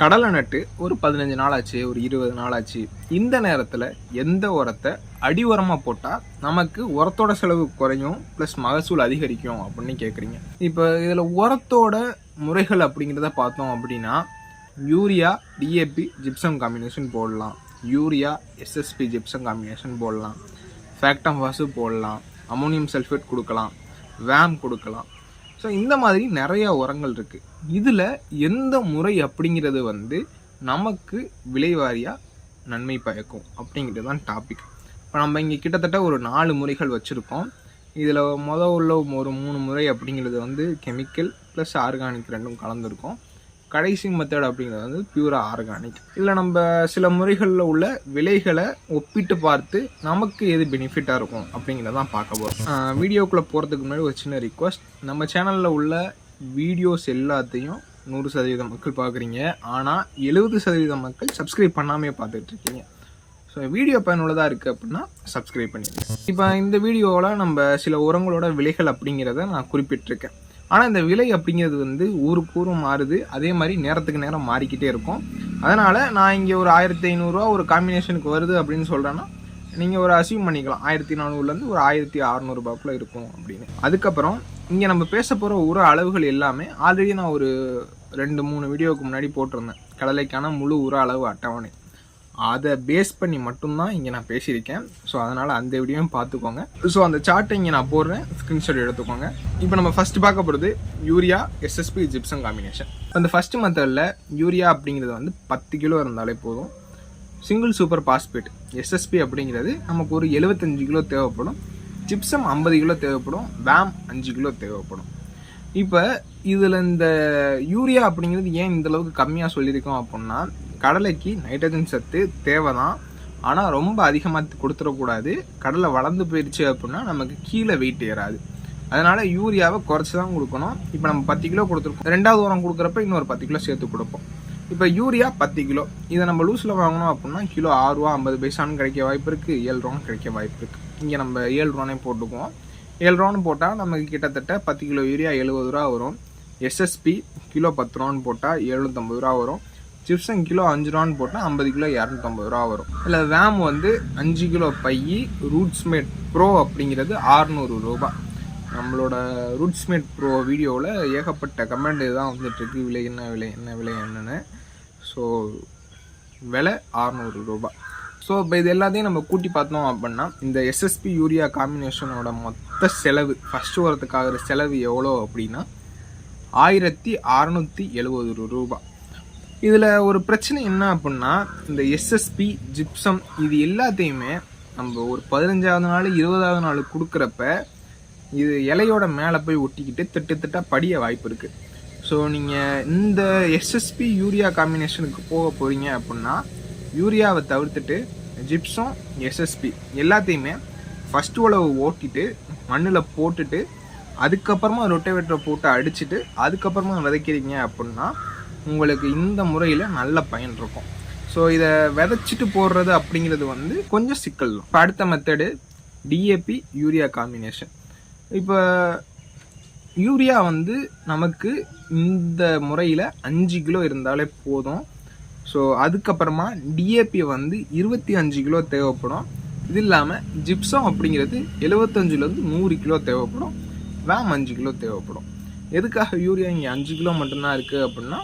கடலை நட்டு ஒரு பதினஞ்சு நாள் ஆச்சு ஒரு இருபது நாள் ஆச்சு இந்த நேரத்தில் எந்த உரத்தை அடி உரமாக போட்டால் நமக்கு உரத்தோட செலவு குறையும் ப்ளஸ் மகசூல் அதிகரிக்கும் அப்படின்னு கேட்குறீங்க இப்போ இதில் உரத்தோட முறைகள் அப்படிங்கிறத பார்த்தோம் அப்படின்னா யூரியா டிஏபி ஜிப்சம் காம்பினேஷன் போடலாம். யூரியா எஸ்எஸ்பி ஜிப்சம் காம்பினேஷன் போடலாம். ஃபேக்டம் வாசு போடலாம். அமோனியம் சல்ஃபேட் கொடுக்கலாம். வேம் கொடுக்கலாம். ஸோ இந்த மாதிரி நிறையா உரங்கள் இருக்குது இதில் எந்த முறை அப்படிங்கிறது வந்து நமக்கு விலைவாரியாக நன்மை பயக்கும் அப்படிங்கிறது தான் டாபிக் இப்போ நம்ம இங்கே கிட்டத்தட்ட ஒரு நாலு முறைகள் வச்சுருக்கோம் இதில் மொதல் உள்ள ஒரு மூணு முறை அப்படிங்கிறது வந்து கெமிக்கல் ப்ளஸ் ஆர்கானிக் ரெண்டும் கலந்துருக்கும். கடைசி மெத்தட் அப்படிங்கிறது வந்து பியூரா ஆர்கானிக் இதில் நம்ம சில முறைகளில் உள்ள விலைகளை ஒப்பிட்டு பார்த்து நமக்கு எது பெனிஃபிட்டாக இருக்கும் அப்படிங்கிறத தான் பார்க்க போகிறோம் வீடியோக்குள்ளே போகிறதுக்கு முன்னாடி ஒரு சின்ன ரிக்வஸ்ட் நம்ம சேனலில் உள்ள வீடியோஸ் எல்லாத்தையும் நூறு சதவீதம் மக்கள் பார்க்குறீங்க. ஆனால் எழுபது சதவீதம் மக்கள் சப்ஸ்கிரைப் பண்ணாமே பார்த்துட்டு இருக்கீங்க. ஸோ வீடியோ பயனுள்ளதாக இருக்குது அப்படின்னா சப்ஸ்கிரைப் பண்ணிடுங்க. இப்போ இந்த வீடியோவில் நம்ம சில உரங்களோட விலைகள் அப்படிங்கிறத நான் குறிப்பிட்டிருக்கேன். ஆனால் இந்த விலை அப்படிங்கிறது வந்து ஊருக்கு ஊரும் மாறுது. அதே மாதிரி நேரத்துக்கு நேரம் மாறிக்கிட்டே இருக்கும். அதனால் நான் இங்கே ஒரு ஆயிரத்தி ஐநூறுரூவா ஒரு காம்பினேஷனுக்கு வருது அப்படின்னு சொல்கிறேன்னா நீங்கள் ஒரு அசீவ் பண்ணிக்கலாம். ஆயிரத்தி நானூறுலேருந்து ஒரு ஆயிரத்தி அறநூறுபாக்குள்ளே இருக்கும் அப்படின்னு. அதுக்கப்புறம் இங்கே நம்ம பேச போகிற உர அளவுகள் எல்லாமே ஆல்ரெடி நான் ஒரு ரெண்டு மூணு வீடியோவுக்கு முன்னாடி போட்டிருந்தேன். கடலைக்கான முழு உர அளவு அட்டவணை. அதை பேஸ் பண்ணி மட்டும்தான் இங்கே நான் பேசியிருக்கேன். ஸோ அதனால் அந்த வீடியோவும் பார்த்துக்கோங்க. ஸோ அந்த சார்ட்டை இங்கே நான் போடுறேன். ஸ்க்ரீன்ஷாட் எடுத்துக்கோங்க. இப்போ நம்ம ஃபஸ்ட்டு பார்க்க போகிறது யூரியா எஸ்எஸ்பி ஜிப்சம் காம்பினேஷன் அந்த ஃபஸ்ட்டு மெத்தடில் யூரியா அப்படிங்கிறது வந்து பத்து கிலோ இருந்தாலே போதும். சிங்கிள் சூப்பர் பாஸ்பேட் எஸ்எஸ்பி அப்படிங்கிறது நமக்கு ஒரு எழுபத்தஞ்சு கிலோ தேவைப்படும். ஜிப்சம் ஐம்பது கிலோ தேவைப்படும். வேம் அஞ்சு கிலோ தேவைப்படும். இப்போ இதில் இந்த யூரியா அப்படிங்கிறது ஏன் இந்த அளவுக்கு கம்மியாக சொல்லியிருக்கோம் அப்படின்னா கடலைக்கு நைட்ரஜன் சத்து தேவை தான் ஆனால் ரொம்ப அதிகமாக கொடுத்துடக்கூடாது. கடலை வளர்ந்து போயிடுச்சு அப்படின்னா நமக்கு கீழே வெயிட் ஏறாது. அதனால் யூரியாவை குறைச்சி தான் கொடுக்கணும். இப்போ நம்ம பத்து கிலோ கொடுத்துருக்கோம். ரெண்டாவது உரம் கொடுக்குறப்ப இன்னொரு பத்து கிலோ சேர்த்து கொடுப்போம். இப்போ யூரியா பத்து கிலோ. இதை நம்ம லூஸில் வாங்கணும் அப்படின்னா கிலோ ஆறுரூவா ஐம்பது பைசான்னு கிடைக்க வாய்ப்பு இருக்குது ஏழு ரூபான்னு கிடைக்க வாய்ப்பு இருக்குது இங்கே நம்ம ஏழு ரூபானே போட்டுக்குவோம். ஏழ்ரூவான்னு போட்டால் நமக்கு கிட்டத்தட்ட பத்து கிலோ யூரியா எழுபது ரூபா வரும். எஸ்எஸ்பி கிலோ பத்து ரூபான்னு போட்டால் எழுநூற்றம்பது ரூபா வரும். ஜிப்சன் கிலோ அஞ்சு ரூபான்னு போட்டால் ஐம்பது கிலோ இரநூத்தம்பது ரூபா வரும். இல்லை வேம் வந்து அஞ்சு கிலோ பையி ரூட்ஸ்மேட் ப்ரோ அப்படிங்கிறது ஆறுநூறு ரூபா. நம்மளோட ரூட்ஸ்மேட் ப்ரோ வீடியோவில் ஏகப்பட்ட கமெண்ட் தான் வந்துட்டுருக்கு. விலை என்ன விலை என்ன விலை என்னென்னு. ஸோ விலை ஆறுநூறு ரூபா. ஸோ இப்போ இது எல்லாத்தையும் நம்ம கூட்டி பார்த்தோம் அப்படின்னா இந்த எஸ்எஸ்பி யூரியா காம்பினேஷனோட மொத்த செலவு ஃபஸ்ட்டு வரதுக்காகிற செலவு எவ்வளோ அப்படின்னா ஆயிரத்தி அறநூற்றி எழுபது ரூபா. இதில் ஒரு பிரச்சனை என்ன அப்படின்னா இந்த எஸ்எஸ்பி ஜிப்சம் இது எல்லாத்தையுமே நம்ம ஒரு பதினஞ்சாவது நாள் இருபதாவது நாள் கொடுக்குறப்ப இது இலையோட மேலே போய் ஒட்டிக்கிட்டு திட்டு திட்டா படிய வாய்ப்பு இருக்குது ஸோ நீங்கள் இந்த எஸ்எஸ்பி யூரியா காம்பினேஷனுக்கு போக போகிறீங்க அப்படின்னா யூரியாவை தவிர்த்துட்டு ஜிப்ஸும் எஸ்எஸ்பி எல்லாத்தையுமே ஃபஸ்ட்டு உழவு ஓட்டிட்டு மண்ணில் போட்டுட்டு அதுக்கப்புறமா ரொட்டேவேட்டரை போட்டு அடிச்சுட்டு அதுக்கப்புறமா விதைக்கிறீங்க அப்படின்னா உங்களுக்கு இந்த முறையில் நல்ல பயன் இருக்கும். ஸோ இதை விதைச்சிட்டு போடுறது அப்படிங்கிறது வந்து கொஞ்சம் சிக்கல் தான். இப்போ அடுத்த மெத்தடு டிஏபி யூரியா காம்பினேஷன் இப்போ யூரியா வந்து நமக்கு இந்த முறையில் அஞ்சு கிலோ இருந்தாலே போதும். ஸோ அதுக்கப்புறமா டிஏபி வந்து இருபத்தி அஞ்சு கிலோ தேவைப்படும். இது இல்லாமல் ஜிப்சம் அப்படிங்கிறது எழுபத்தஞ்சிலேருந்து நூறு கிலோ தேவைப்படும். வேம் அஞ்சு கிலோ தேவைப்படும். எதுக்காக யூரியா இங்கே அஞ்சு கிலோ மட்டும்தான் இருக்குது அப்படின்னா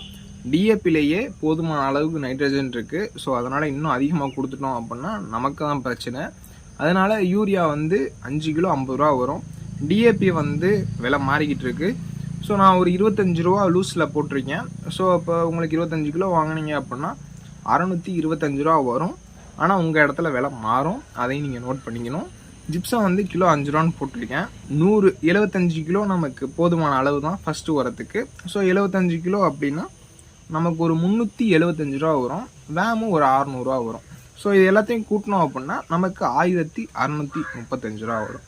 டிஏபிலேயே போதுமான அளவுக்கு நைட்ரஜன் இருக்குது ஸோ அதனால் இன்னும் அதிகமாக கொடுத்துட்டோம் அப்படின்னா நமக்கு தான் பிரச்சனை. அதனால் யூரியா வந்து அஞ்சு கிலோ ஐம்பது ரூபா வரும். டிஏபி வந்து விலை மாறிக்கிட்டு இருக்குது ஸோ நான் ஒரு இருபத்தஞ்சு ரூபா லூஸில் போட்டிருக்கேன். ஸோ இப்போ உங்களுக்கு இருபத்தஞ்சு கிலோ வாங்கினீங்க அப்படின்னா அறநூற்றி இருபத்தஞ்சு ரூபா வரும். ஆனால் உங்கள் இடத்துல விலை மாறும். அதையும் நீங்கள் நோட் பண்ணிக்கணும். ஜிப்சம் வந்து கிலோ அஞ்சு ரூபான்னு போட்டிருக்கேன். நூறு எழுபத்தஞ்சு கிலோ நமக்கு போதுமான அளவு தான் ஃபஸ்ட்டு உரத்துக்கு. ஸோ எழுபத்தஞ்சு கிலோ அப்படின்னா நமக்கு ஒரு முந்நூற்றி எழுபத்தஞ்சு ரூபா வரும். வேமும் ஒரு அறநூறுவா வரும். ஸோ இது எல்லாத்தையும் கூட்டினோம் அப்படின்னா நமக்கு ஆயிரத்தி அறநூற்றி முப்பத்தஞ்சு ரூபா வரும்.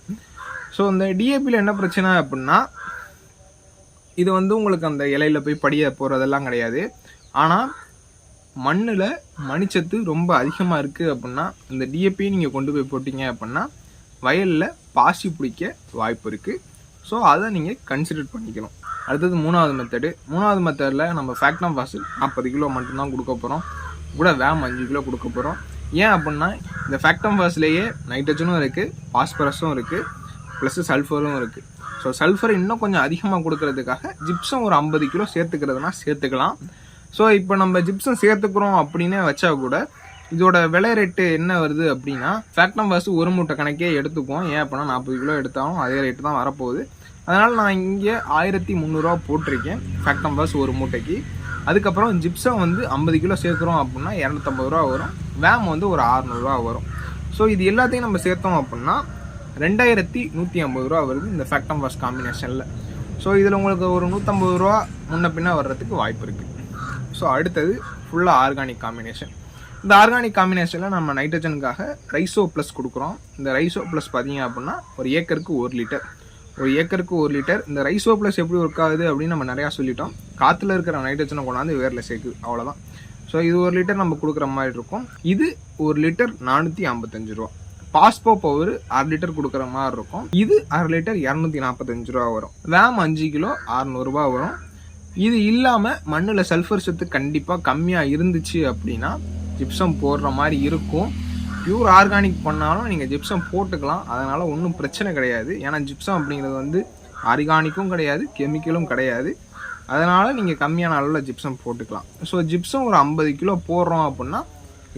ஸோ இந்த டிஏபியில் என்ன பிரச்சனை அப்படின்னா இது வந்து உங்களுக்கு அந்த இலையில போய் படிய போகிறதெல்லாம் கிடையாது. ஆனால் மண்ணில் மணிச்சத்து ரொம்ப அதிகமாக இருக்குது அப்படின்னா இந்த டிஏபியை நீங்கள் கொண்டு போய் போட்டிங்க அப்படின்னா வயலில் பாசி பிடிக்க வாய்ப்பு இருக்குது ஸோ அதை நீங்கள் கன்சிடர் பண்ணிக்கணும். அடுத்தது மூணாவது மெத்தடு மூணாவது மெத்தடில் நம்ம ஃபேக்டம் ஃபாசில் நாற்பது கிலோ மட்டும்தான் கொடுக்க போகிறோம் கூட வேம் அஞ்சு கிலோ கொடுக்க போகிறோம் ஏன் அப்படின்னா இந்த ஃபேக்டம் ஃபாஸ்லேயே நைட்ரஜனும் இருக்குது பாஸ்பரஸும் இருக்குது ப்ளஸ் சல்ஃபரும் இருக்குது ஸோ சல்ஃபர் இன்னும் கொஞ்சம் அதிகமாக கொடுக்கறதுக்காக ஜிப்சம் ஒரு ஐம்பது கிலோ சேர்த்துக்கிறதுனா சேர்த்துக்கலாம். ஸோ இப்போ நம்ம ஜிப்சம் சேர்த்துக்கிறோம் அப்படின்னு வச்சா கூட இதோட விலை ரேட்டு என்ன வருது அப்படின்னா ஃபேக்டம் வாசு ஒரு மூட்டை கணக்கே எடுத்துக்குவோம். ஏன் அப்படின்னா நாற்பது கிலோ எடுத்தாலும் அதே ரேட்டு தான் வரப்போகுது. அதனால் நான் இங்கே ஆயிரத்தி முந்நூறுரூவா போட்டிருக்கேன் ஃபேக்டம் வாஸ் ஒரு மூட்டைக்கு. அதுக்கப்புறம் ஜிப்சம் வந்து ஐம்பது கிலோ சேர்க்குறோம் அப்படின்னா இரநூத்தம்பது ரூபா வரும். வேம் வந்து ஒரு அறநூறுவா வரும். ஸோ இது எல்லாத்தையும் நம்ம சேர்த்தோம் அப்படின்னா ரெண்டாயிரத்தி நூற்றி ஐம்பது ரூபா வருது இந்த ஃபேக்டம் வாஷ் காம்பினேஷனில் ஸோ இதில் உங்களுக்கு ஒரு நூற்றம்பது ரூபா முன்ன பின்னே வர்றதுக்கு வாய்ப்பு இருக்குது ஸோ அடுத்தது ஃபுல்லாக ஆர்கானிக் காம்பினேஷன் இந்த ஆர்கானிக் காம்பினேஷனில் நம்ம நைட்ரஜனுக்காக ரைசோ ப்ளஸ் கொடுக்குறோம். இந்த ரைசோ ப்ளஸ் பார்த்தீங்க அப்படின்னா ஒரு ஏக்கருக்கு ஒரு லிட்டர் ஒரு ஏக்கருக்கு ஒரு லிட்டர் இந்த ரைசோ ப்ளஸ் எப்படி ஒர்க் ஆகுது அப்படின்னு நம்ம நிறையா சொல்லிட்டோம். காற்றுல இருக்கிற நைட்ரஜனை கொண்டாந்து வேரில் சேர்க்குது அவ்வளோதான் ஸோ இது ஒரு லிட்டர் நம்ம கொடுக்குற மாதிரி இருக்கும். இது ஒரு லிட்டர் நானூற்றி ஐம்பத்தஞ்சு ரூபா. பாஸ்போ பவர் அரை லிட்டர் கொடுக்குற மாதிரி இருக்கும். இது அரை லிட்டர் இரநூத்தி நாற்பத்தஞ்சு ரூபா வரும். வேம் அஞ்சு கிலோ அறநூறுபா வரும். இது இல்லாமல் மண்ணில் சல்ஃபர் சத்து கண்டிப்பாக கம்மியாக இருந்துச்சு அப்படின்னா ஜிப்சம் போடுற மாதிரி இருக்கும். பியூர் ஆர்கானிக் பண்ணாலும் நீங்கள் ஜிப்சம் போட்டுக்கலாம். அதனால் ஒன்றும் பிரச்சனை கிடையாது. ஏன்னா ஜிப்சம் அப்படிங்கிறது வந்து ஆர்கானிக்கும் கிடையாது கெமிக்கலும் கிடையாது. அதனால் நீங்கள் கம்மியான அளவில் ஜிப்சம் போட்டுக்கலாம். ஸோ ஜிப்சம் ஒரு ஐம்பது கிலோ போடுறோம் அப்படின்னா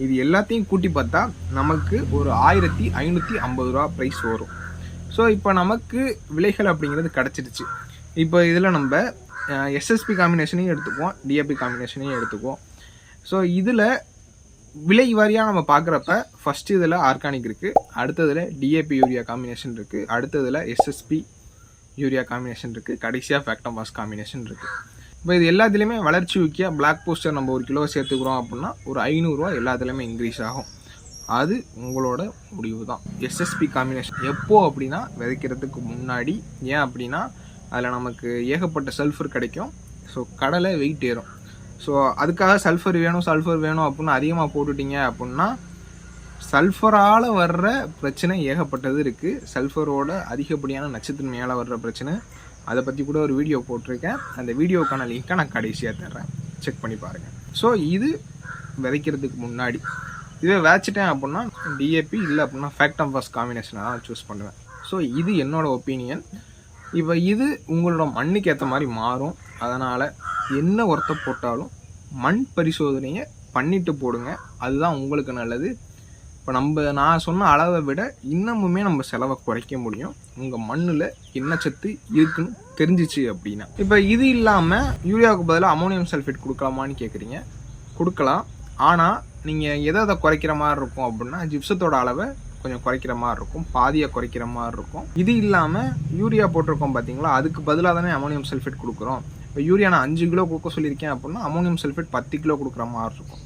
இது எல்லாத்தையும் கூட்டி பார்த்தா நமக்கு ஒரு ஆயிரத்தி ஐநூற்றி ஐம்பது ரூபா ப்ரைஸ் வரும். ஸோ இப்போ நமக்கு விலைகள் அப்படிங்கிறது கிடச்சிருச்சு. இப்போ இதில் நம்ம எஸ்எஸ்பி காம்பினேஷனையும் எடுத்துக்குவோம் டிஏபி காம்பினேஷனையும் எடுத்துக்குவோம். ஸோ இதில் விலை வாரியாக நம்ம பார்க்குறப்ப ஃபஸ்ட்டு இதில் ஆர்கானிக் இருக்குது அடுத்ததில் டிஏபி யூரியா காம்பினேஷன் இருக்குது அடுத்ததில் எஸ்எஸ்பி யூரியா காம்பினேஷன் இருக்குது கடைசியாக ஃபேக்டம் வாஸ் காம்பினேஷன் இருக்குது இப்போ இது எல்லாத்துலேயுமே வளர்ச்சி ஊக்கியாக பிளாக் போஸ்டர் நம்ம ஒரு கிலோ சேர்த்துக்கிறோம் அப்படின்னா ஒரு ஐநூறுரூவா எல்லாத்துலேயுமே இன்க்ரீஸ் ஆகும். அது உங்களோட முடிவு தான் எஸ்எஸ்பி காம்பினேஷன் எப்போது அப்படின்னா விதைக்கிறதுக்கு முன்னாடி. ஏன் அப்படின்னா அதில் நமக்கு ஏகப்பட்ட சல்ஃபர் கிடைக்கும். ஸோ கடலை வெயிட் ஏறும். ஸோ அதுக்காக சல்ஃபர் வேணும் சல்ஃபர் வேணும் அப்படின்னு அதிகமாக போட்டுட்டீங்க அப்படின்னா சல்ஃபரால் வர்ற பிரச்சனை ஏகப்பட்டது இருக்குது சல்ஃபரோட அதிகப்படியான நச்சுத்தன்மையால் வர்ற பிரச்சனை. அதை பற்றி கூட ஒரு வீடியோ போட்டிருக்கேன். அந்த வீடியோக்கான லிங்க்கை நான் கடைசியாக தர்றேன். செக் பண்ணி பாருங்கள் ஸோ இது விதைக்கிறதுக்கு முன்னாடி. இதை விதைச்சிட்டேன் அப்படின்னா டிஏபி இல்லை அப்படின்னா ஃபேக்டம் ஃபர்ஸ்ட் காம்பினேஷனை தான் சூஸ் பண்ணுவேன். ஸோ இது என்னோடய ஒப்பீனியன் இப்போ இது உங்களோட மண்ணுக்கு ஏற்ற மாதிரி மாறும். அதனால் என்ன ஒருத்த போட்டாலும் மண் பரிசோதனையை பண்ணிட்டு போடுங்க. அதுதான் உங்களுக்கு நல்லது. இப்போ நம்ம நான் சொன்ன அளவை விட இன்னமுமே நம்ம செலவை குறைக்க முடியும். உங்கள் மண்ணில் என்ன சத்து இருக்குன்னு தெரிஞ்சிச்சு அப்படின்னா. இப்போ இது இல்லாமல் யூரியாவுக்கு பதிலாக அமோனியம் சல்ஃபேட் கொடுக்கலாமான்னு கேட்குறீங்க கொடுக்கலாம். ஆனால் நீங்கள் எதை எதை குறைக்கிற மாதிரி இருக்கும் அப்படின்னா ஜிப்சத்தோட அளவை கொஞ்சம் குறைக்கிற மாதிரி இருக்கும். பாதியை குறைக்கிற மாதிரி இருக்கும். இது இல்லாமல் யூரியா போட்டிருக்கோம் பார்த்தீங்களா அதுக்கு பதிலாக தானே அமோனியம் சல்ஃபேட் கொடுக்குறோம். இப்போ யூரியா நான் அஞ்சு கிலோ கொடுக்க சொல்லியிருக்கேன் அப்படின்னா அமோனியம் சல்ஃபேட் பத்து கிலோ கொடுக்குற மாதிரி இருக்கும்.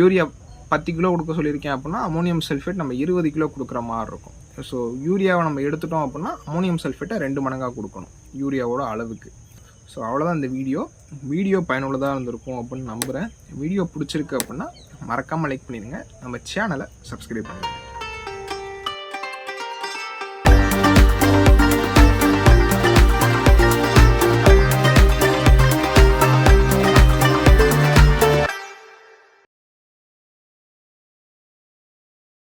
யூரியா பத்து கிலோ கொடுக்க சொல்லியிருக்கேன் அப்படின்னா அமோனியம் சல்ஃபேட் நம்ம இருபது கிலோ கொடுக்குற மாதிரி இருக்கும். ஸோ யூரியாவை நம்ம எடுத்துட்டோம் அப்படின்னா அமோனியம் சல்ஃபேட்டை ரெண்டு மடங்காக கொடுக்கணும் யூரியாவோட அளவுக்கு. ஸோ அவ்வளோதான் இந்த வீடியோ. வீடியோ பயனுள்ளதாக இருந்திருக்கும் அப்படின்னு நம்புகிறேன் வீடியோ பிடிச்சிருக்கு அப்படின்னா மறக்காமல் லைக் பண்ணிடுங்க. நம்ம சேனலை சப்ஸ்கிரைப் பண்ணிடுங்க.